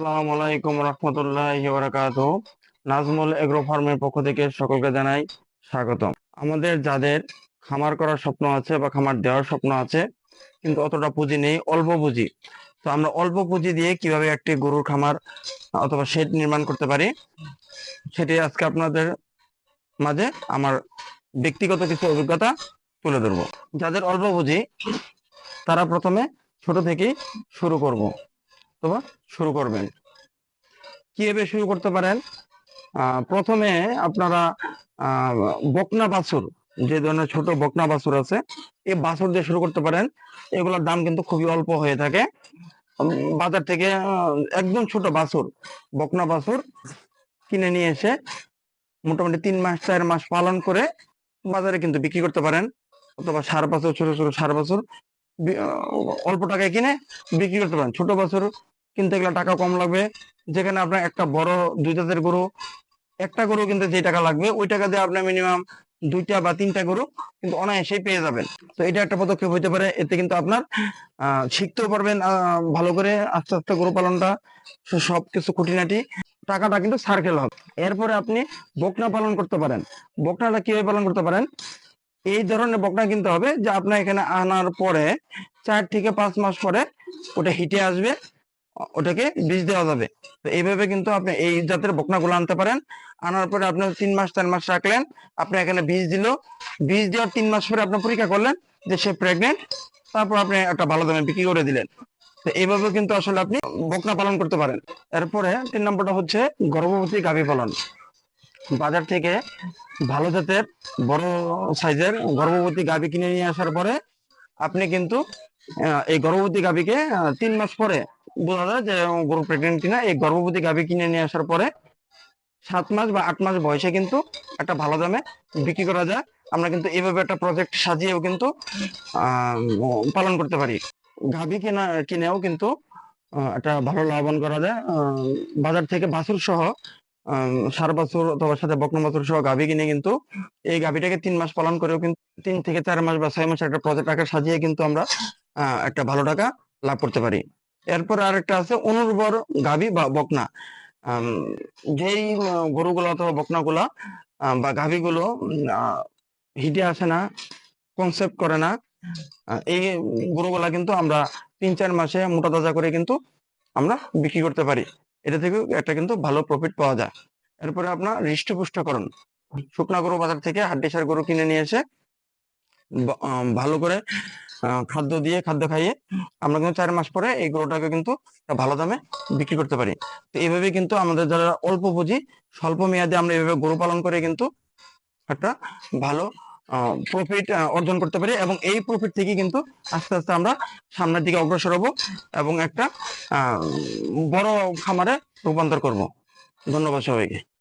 আসসালামু আলাইকুম রহমতুল্লাহ বারাকাত নাজমুল এগ্রো ফার্মের পক্ষ থেকে সকলকে জানাই স্বাগতম। আমাদের যাদের খামার করার স্বপ্ন আছে বা খামার দেওয়ার স্বপ্ন আছে, কিন্তু অতটা পুঁজি নেই, অল্প পুঁজি। তো আমরা অল্প পুঁজি দিয়ে কীভাবে একটি গরুর খামার অথবা শেড নির্মাণ করতে পারি, সেটি আজকে আপনাদের মাঝে আমার ব্যক্তিগত কিছু অভিজ্ঞতা তুলে ধরবো। যাদের অল্প পুঁজি, তারা প্রথমে ছোট থেকেই শুরু করব। অথবা শুরু করবেন। কীভাবে শুরু করতে পারেন? প্রথমে আপনারা বকনা বাছুর, যে ধরনের ছোট বকনা বাছুর আছে, এই বাছুর দিয়ে শুরু করতে পারেন। এগুলোর দাম কিন্তু খুবই অল্প হয়ে থাকে। বাজার থেকে একদম ছোট বাছুর, বকনা বাছুর কিনে নিয়ে এসে মোটামুটি তিন মাস, চার মাস পালন করে বাজারে কিন্তু বিক্রি করতে পারেন। অথবা সার বাছুর, ছোট ছোট সার বাছুর অল্প টাকায় কিনে বিক্রি করতে পারেন। ছোট বাছুর কিনতে গেলে টাকা কম লাগবে। যেখানে আপনার একটা বড় দুই জাতের গরু, একটা গরু কিনতে যে টাকা লাগবে, ওই টাকা দিয়ে আপনার মিনিমাম দুইটা বা তিনটা গরু কিন্তু অনায়াসেই পেয়ে যাবেন। তো এটা একটা পদক্ষেপ হইতে পারে, এতে কিন্তু আপনার শিখতেও পারবেন ভালো করে আস্তে আস্তে গরু পালনটা সবকিছু খুঁটিনাটি, টাকাটা কিন্তু সার্কেল হবে। এরপরে আপনি বকনা পালন করতে পারেন। বকনাটা কীভাবে পালন করতে পারেন? এই ধরনের বকনা কিনতে হবে যে আপনার এখানে আনার পরে, চার থেকে পাঁচ মাস পরে ওটা হিটে আসবে। ওটাকে বীজ দেওয়া যাবে। তো এইভাবে কিন্তু আপনি এই জাতের বকনাগুলো আনতে পারেন। আনার পরে আপনি তিন মাস, চার মাস রাখলেন, আপনি এখানে বীজ দিল। বীজ দেওয়ার তিন মাস পরে আপনি পরীক্ষা করলেন যে সে প্রেগনেন্ট তারপর আপনি একটা ভালো দামে বিক্রি করে দিলেন। তো এইভাবে কিন্তু আসলে আপনি বকনা পালন করতে পারেন। এরপরে তিন নম্বরটা হচ্ছে গর্ভবতী গাভী পালন। বাজার থেকে ভালো জাতের, বড় সাইজের গর্ভবতী গাভী কিনে নিয়ে আসার পরে আপনি কিন্তু এই গর্ভবতী গাভীকে তিন মাস পরে বোঝা যায় যে গরু প্রেগনেন্ট কিনা, এই গর্ভবতী গাভী কিনে নিয়ে আসার পরে সাত মাস বা আট মাস বয়সে কিন্তু একটা ভালো দামে বিক্রি করা যায়। আমরা কিন্তু এভাবে একটা প্রজেক্ট সাজিয়েও কিন্তু পালন করতে পারি। গাভী কেনা, কিনেও কিন্তু একটা ভালো লাভবান করা যায়। বাজার থেকে বাছুর সহ সার বাছুর অথবা সাথে বকনা বাছুর সহ গাভী কিনে কিন্তু এই গাভীটাকে তিন মাস পালন করেও কিন্তু তিন থেকে চার মাস বা ছয় মাস একটা প্রজেক্ট আকার সাজিয়ে কিন্তু আমরা একটা ভালো টাকা লাভ করতে পারি। এরপর আরেকটা আছে অনুর্বর গাভী বা বকনা। যেই গরুগুলো অথবা বকনাগুলা বা গাভীগুলো হিটে আসে না কনসেপ্ট করে না এই গরুগুলা কিন্তু আমরা তিন চার মাসে মোটা তাজা করে কিন্তু আমরা বিক্রি করতে পারি। এটা থেকে একটা কিন্তু ভালো প্রফিট পাওয়া যায়। এরপরে আপনার হৃষ্টপুষ্টকরণ। শুকনা গরু বাজার থেকে হাড্ডিসার গরু কিনে নিয়ে এসে ভালো করে খাদ্য দিয়ে খাদ্য খাইয়ে আমরা কিন্তু চার মাস পরে এই গরুটাকে কিন্তু ভালো দামে বিক্রি করতে পারি। তো এইভাবে কিন্তু আমাদের যারা অল্প পুঁজি, স্বল্প মেয়াদে আমরা এইভাবে গরু পালন করে কিন্তু একটা ভালো প্রফিট অর্জন করতে পারি এবং এই প্রফিট থেকে কিন্তু আস্তে আস্তে আমরা সামনের দিকে অগ্রসর হব এবং একটা বড় খামারে রূপান্তর করব। ধন্যবাদ সবাইকে।